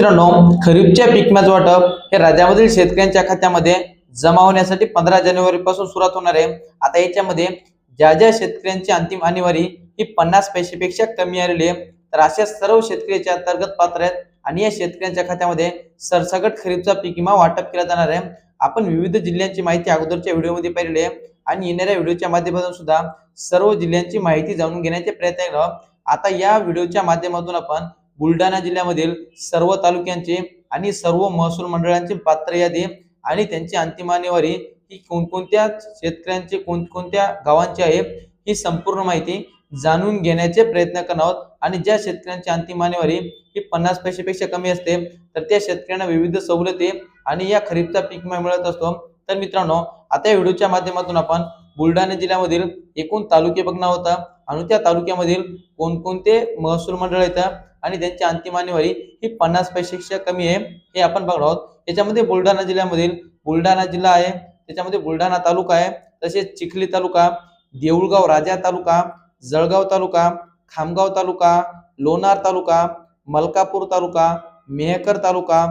मित्रांनो खरीपच्या पीक विम्याचं वाटप हे राज्यामधील शेतकऱ्यांच्या खात्यामध्ये जमा होण्यासाठी पंधरा जानेवारी पासून सुरुवात होणार आहे. आता याच्यामध्ये ज्या ज्या शेतकऱ्यांची अंतिम आणीवारी ही पन्नास पैशापेक्षा कमी आलेली आहे तर अशा सर्व शेतकऱ्याच्या अंतर्गत पात्र आहेत आणि या शेतकऱ्यांच्या खात्यामध्ये सरसगट खरीपचा पीक विमा वाटप केला जाणार आहे. आपण विविध जिल्ह्यांची माहिती अगोदरच्या व्हिडिओमध्ये पाहिलेली आहे आणि येणाऱ्या व्हिडिओच्या माध्यमातून सुद्धा सर्व जिल्ह्यांची माहिती जाणून घेण्याचे प्रयत्न केला आता या व्हिडिओच्या माध्यमातून आपण बुलढाणा जिल्ह्यामधील सर्व तालुक्यांचे आणि सर्व महसूल मंडळांची पात्र यादी आणि त्यांची अंतिम आणेवारी ही कोणकोणत्या शेतकऱ्यांचे कोणकोणत्या गावांची आहे ही संपूर्ण माहिती जाणून घेण्याचे प्रयत्न करणार आहोत. आणि ज्या शेतकऱ्यांची अंतिम मानेवारी ही पन्नास पैशापेक्षा कमी असते तर त्या शेतकऱ्यांना विविध सवलती आणि या खरीपचा पीक मिळत असतो. तर मित्रांनो आता या व्हिडिओच्या माध्यमातून आपण बुलढाणा जिल्ह्यामधील एकूण तालुके बघणार होता आणि त्या तालुक्यामधील कोणकोणते महसूल मंडळ येतात आणि त्यांची अंतिम आणेवारी ही पन्नास पैसेपेक्षा कमी आहे हे आपण बघणार आहोत. याच्यामध्ये बुलढाणा जिल्ह्यामधील बुलढाणा जिल्हा आहे त्याच्यामध्ये बुलढाणा तालुका आहे तसेच चिखली तालुका देऊळगाव राजा तालुका जळगाव तालुका खामगाव तालुका लोणार तालुका मलकापूर तालुका मेहकर तालुका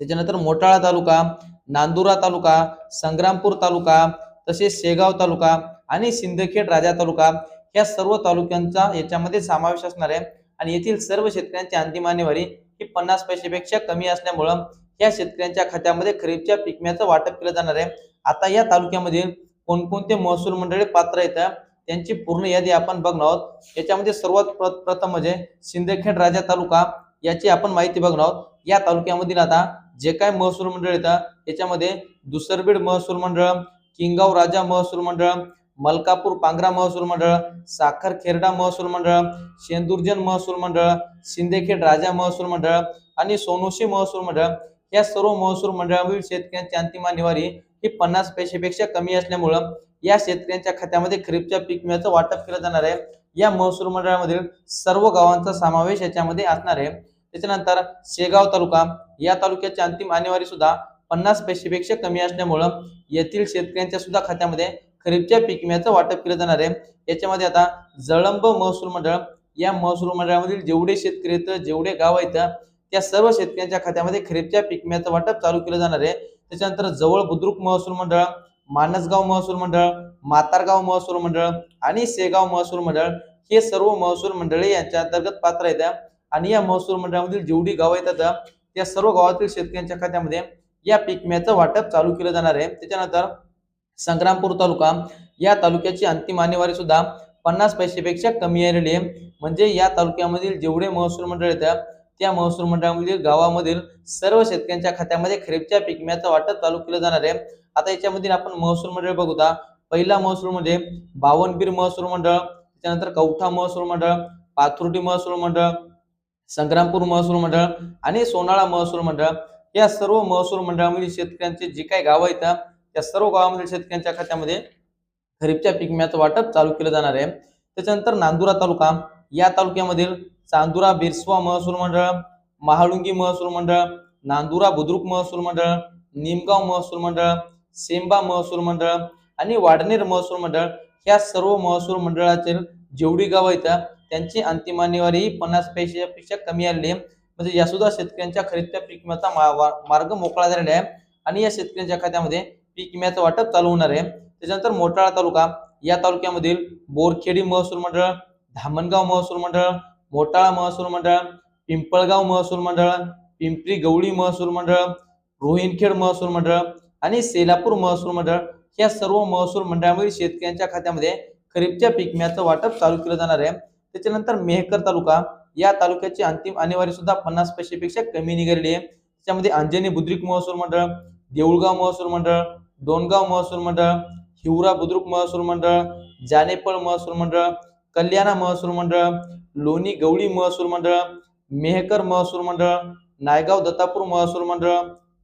त्याच्यानंतर मोटाळा तालुका नांदुरा तालुका संग्रामपूर तालुका तसेच शेगाव तालुका आणि सिंदखेड राजा तालुका या सर्व तालुक्यांचा याच्यामध्ये समावेश असणार आहे. आणि येथील सर्व शेतकऱ्यांची अंतिम मानेवारी ही पन्नास पैशापेक्षा कमी असल्यामुळं या शेतकऱ्यांच्या खात्यामध्ये खरीपच्या पिकम्याचं वाटप केलं जाणार आहे. आता या तालुक्यामधील कोणकोणते महसूल मंडळे पात्र येतात त्यांची पूर्ण यादी आपण बघणार आहोत. याच्यामध्ये सर्वात प्रथम म्हणजे सिंदखेड राजा तालुका याची आपण माहिती बघणार आहोत. या तालुक्यामधील आता जे काय महसूल मंडळ येतं याच्यामध्ये दुसरबीड महसूल मंडळ किंगाव राजा महसूल मंडळ मलकापूर पांगरा महसूल मंडळ साखर खेरडा महसूल मंडळ शेंदुर्जन महसूल मंडळ शिंदेखेड राजा महसूल मंडळ आणि सोनोशी महसूल मंडळ. या सर्व महसूल मंडळामधील शेतकऱ्यांची अंतिम निवारी ही पन्नास पैशापेक्षा कमी असल्यामुळं या शेतकऱ्यांच्या खात्यामध्ये खरीपच्या पीक मिळाचं वाटप केलं जाणार आहे. या महसूल मंडळामधील सर्व गावांचा समावेश याच्यामध्ये असणार आहे. त्याच्यानंतर शेगाव तालुका या तालुक्याची अंतिम आणीवारी सुद्धा पन्नास पैशेपेक्षा कमी असल्यामुळं येथील शेतकऱ्यांच्या सुद्धा खात्यामध्ये खरीपच्या पीक विम्याचं वाटप केलं जाणार आहे. याच्यामध्ये आता जळंब महसूल मंडळ या महसूल मंडळामधील जेवढे शेतकरी आहेत जेवढे गाव आहेत त्या सर्व शेतकऱ्यांच्या खात्यामध्ये खरीपच्या पीक विम्याचं वाटप चालू केलं जाणार आहे. त्याच्यानंतर जवळ बुद्रुक महसूल मंडळ मानसगाव महसूल मंडळ मातारगाव महसूल मंडळ आणि सेगाव महसूल मंडळ हे सर्व महसूल मंडळे यांच्या अंतर्गत पात्र आहेत. आणि या महसूल मंडळामधील जेवढी गावं येतात त्या सर्व गावातील शेतकऱ्यांच्या खात्यामध्ये या पीक विम्याचं वाटप चालू केलं जाणार आहे. त्याच्यानंतर संग्रामपूर तालुका. या तालुक्याची अंतिम आणेवारी सुद्धा पन्नास पैशापेक्षा कमी आलेली आहे. म्हणजे या तालुक्यामधील जेवढे महसूल मंडळ येतात त्या महसूल मंडळामधील गावामधील सर्व शेतकऱ्यांच्या खात्यामध्ये खरीपच्या पिकम्याचं वाटत वाटप चालू केलं जाणार आहे. आता याच्यामधील आपण महसूल मंडळ बघूता पहिला महसूल म्हणजे बावनबीर महसूल मंडळ त्याच्यानंतर कवठा महसूल मंडळ पाथुर्डी महसूल मंडळ संग्रामपूर महसूल मंडळ आणि सोनाळा महसूल मंडळ. या सर्व महसूल मंडळामधील शेतकऱ्यांचे जे काही गावं आहेत या सर्व गावामधील शेतकऱ्यांच्या खात्यामध्ये खरीपच्या पीक विम्याचं वाटप चालू केलं जाणार आहे. त्याच्यानंतर नांदुरा तालुका या तालुक्यामधील चांदुरा बिरसवा महसूल मंडळ महाळुंगी महसूल मंडळ नांदुरा बुद्रुक महसूल मंडळ निमगाव महसूल मंडळ सेंबा महसूल मंडळ आणि वाडनेर महसूल मंडळ या सर्व महसूल मंडळातील जेवढी गावं आहेत त्यांची अंतिम आणीवारी ही पन्नास पैशापेक्षा कमी आलेली आहे. म्हणजे यासुद्धा शेतकऱ्यांच्या खरीदच्या पीक विम्याचा मा- मार्ग मोकळा झालेला आहे आणि या शेतकऱ्यांच्या खात्यामध्ये पीक विम्याचं वाटप चालू होणार आहे. त्याच्यानंतर मोटाळा तालुका या तालुक्यामधील बोरखेडी महसूल मंडळ धामणगाव महसूल मंडळ मोटाळा महसूल मंडळ पिंपळगाव महसूल मंडळ पिंपरी गवळी महसूल मंडळ रोहिणखेड महसूल मंडळ आणि सेलापूर महसूल मंडळ या सर्व महसूल मंडळामधील शेतकऱ्यांच्या खात्यामध्ये खरीपच्या पीक विम्याचं वाटप चालू केलं जाणार आहे. त्याच्यानंतर मेहकर तालुका या तालुक्याची अंतिम आणेवारी सुद्धा पन्नास पैशापेक्षा कमी निघालेली आहे. त्याच्यामध्ये अंजनी बुद्रिक महसूल मंडळ देऊळगाव महसूल मंडळ दोनगाव महसूल मंडळ हिवरा बुद्रुक महसूल मंडळ जानेपळ महसूल मंडळ कल्याणा महसूल मंडळ लोणी गवळी महसूल मंडळ मेहकर महसूल मंडळ नायगाव दत्तापूर महसूल मंडळ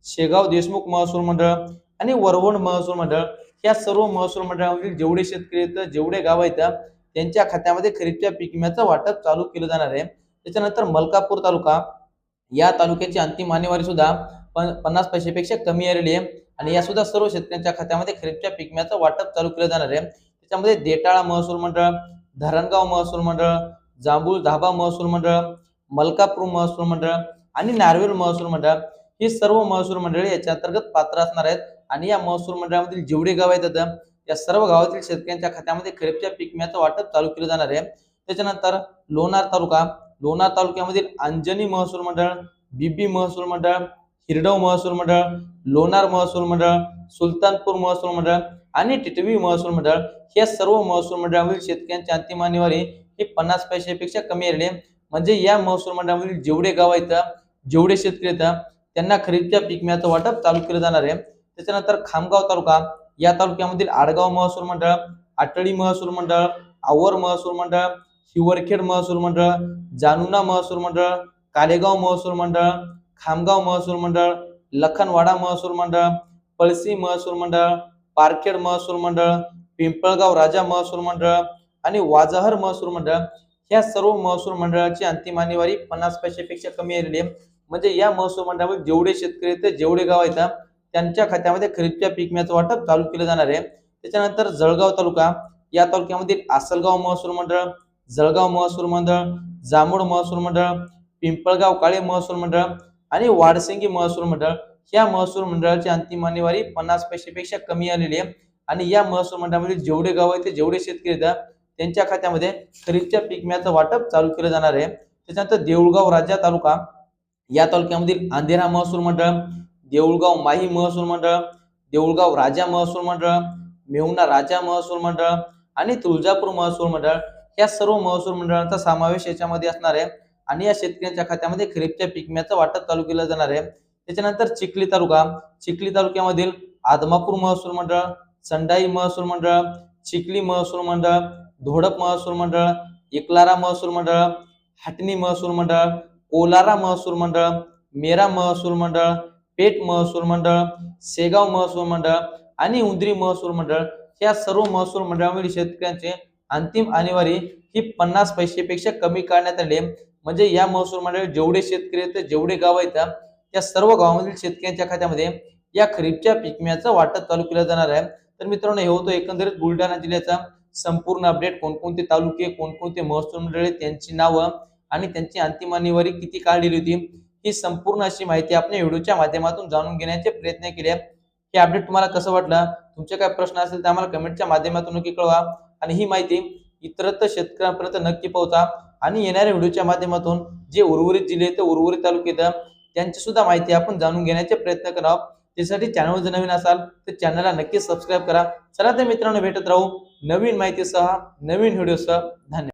शेगाव देशमुख महसूल मंडळ आणि वरवण महसूल मंडळ. या सर्व महसूल मंडळामधील जेवढे शेतकरी आहेत जेवढे गाव आहेत त्यांच्या खात्यामध्ये खरीपच्या पीक विम्याचं वाटप चालू केलं जाणार आहे. त्याच्यानंतर मलकापूर तालुका या तालुक्याची अंतिम मानेवारी सुद्धा पण पन्नास पैशापेक्षा कमी आलेली आहे. आणि या सुद्धा सर्व शेतकऱ्यांच्या खात्यामध्ये खरीपच्या पिकम्याचं वाटप चालू केलं जाणार आहे. त्याच्यामध्ये देटाळा महसूल मंडळ धरणगाव महसूल मंडळ जांभूळ धाबा महसूल मंडळ मलकापूर महसूल मंडळ आणि नारवेल महसूल मंडळ ही सर्व महसूल मंडळे याच्या अंतर्गत पात्र असणार आहेत. आणि या महसूल मंडळामधील जेवढे गाव आहेत या सर्व गावातील शेतकऱ्यांच्या खात्यामध्ये खरीपच्या पिकम्याचं वाटप चालू केलं जाणार आहे. त्याच्यानंतर लोणार तालुका लोणार तालुक्यामधील अंजनी महसूल मंडळ बीबी महसूल मंडळ हिरडव महसूल मंडळ लोणार महसूल मंडळ सुलतानपूर महसूल मंडळ आणि टिटवी महसूल मंडळ या सर्व महसूल मंडळामधील शेतकऱ्यांची अंतिम आणीवारी ही पन्नास पैशापेक्षा कमी येणे म्हणजे या महसूल मंडळामधील जेवढे गाव आहेत जेवढे शेतकरी येतात त्यांना खरीपच्या पीक मिळाचं वाटप चालू केलं जाणार आहे. त्याच्यानंतर खामगाव तालुका या तालुक्यामधील आडगाव महसूल मंडळ आटळी महसूल मंडळ आवर महसूल मंडळ हिवरखेड महसूल मंडळ जानुना महसूल मंडळ कालेगाव महसूल मंडळ खामगाव महसूल मंडळ लखनवाडा महसूल मंडळ पळसी महसूल मंडळ पारखेड महसूल मंडळ पिंपळगाव राजा महसूल मंडळ आणि वाजहर महसूल मंडळ ह्या सर्व महसूल मंडळाची अंतिम आणीवारी पन्नास पैशापेक्षा कमी आलेली आहे. म्हणजे या महसूल मंडळामध्ये जेवढे शेतकरी आहेत जेवढे गाव आहेत त्यांच्या खात्यामध्ये खरीपच्या पीक विम्याचं वाटप चालू केलं जाणार आहे. त्याच्यानंतर जळगाव तालुका या तालुक्यामधील आसलगाव महसूल मंडळ जळगाव महसूल मंडळ जांभूळ महसूल मंडळ पिंपळगाव काळे महसूल मंडळ आणि वाडसिंगी महसूल मंडळ या महसूल मंडळाची अंतिम आणीवारी पन्नास पैशापेक्षा कमी आलेली आहे. आणि या महसूल मंडळामध्ये जेवढे गाव आहेत ते जेवढे शेतकरी आहेत त्यांच्या खात्यामध्ये खरीपच्या पिकम्याचं वाटप चालू केलं जाणार आहे. त्याच्यानंतर देऊळगाव राजा तालुका या तालुक्यामधील अंधेरा महसूल मंडळ देऊळगाव माही महसूल मंडळ देऊळगाव राजा महसूल मंडळ मेहुणा राजा महसूल मंडळ आणि तुळजापूर महसूल मंडळ या सर्व महसूल मंडळांचा समावेश याच्यामध्ये असणार आहे. आणि या शेतकऱ्यांच्या खात्यामध्ये खरीपच्या पिकम्याचं वाटप चालू केलं जाणार आहे. त्याच्यानंतर चिखली तालुका चिखली तालुक्यामधील आदमापूर महसूल मंडळ संडाई महसूल मंडळ चिखली महसूल मंडळ धोडप महसूल मंडळ एकलारा महसूल मंडळ हाटणी महसूल मंडळ कोलारा महसूल मंडळ मेरा महसूल मंडळ पेठ महसूल मंडळ शेगाव महसूल मंडळ आणि उंदरी महसूल मंडळ. या सर्व महसूल मंडळामधील शेतकऱ्यांचे अंतिम आणीवारी ही पन्नास पैशापेक्षा कमी काढण्यात आली. म्हणजे या महसूल मंडळात जेवढे शेतकरी आहेत जेवढे गाव आहेत त्या सर्व गावामधील शेतकऱ्यांच्या खात्यामध्ये या खरीपच्या पिकम्याचं वाटप चालू केलं जाणार आहे. तर मित्रांनो हे होतं एकंदरीत बुलढाणा जिल्ह्याचा संपूर्ण अपडेट. कोणकोणते तालुके कोणकोणते महसूल मंडळे त्यांची नावं आणि त्यांची अंतिम आणिवारी किती काढलेली होती ही संपूर्ण अशी माहिती आपण व्हिडिओच्या माध्यमातून जाणून घेण्याचे प्रयत्न केले. हे अपडेट तुम्हाला कसं वाटलं तुमचे काय प्रश्न असेल तर आम्हाला कमेंटच्या माध्यमातून नक्की कळवा. आणि ही माहिती इतरत्र शेतकऱ्यांपर्यंत नक्की पोहोचा. आणि येणाऱ्या व्हिडिओच्या माध्यमातून जे उर्वरित जिल्हे ते उर्वरित तालुक्यात त्यांची सुद्धा माहिती आपण जाणून घेण्याचे प्रयत्न करावं त्यासाठी चॅनल जर नवीन असाल तर चॅनलला नक्की सबस्क्राईब करा. चला तर मित्रांनो भेटत राहू नवीन माहितीसह नवीन व्हिडिओसह. धन्यवाद.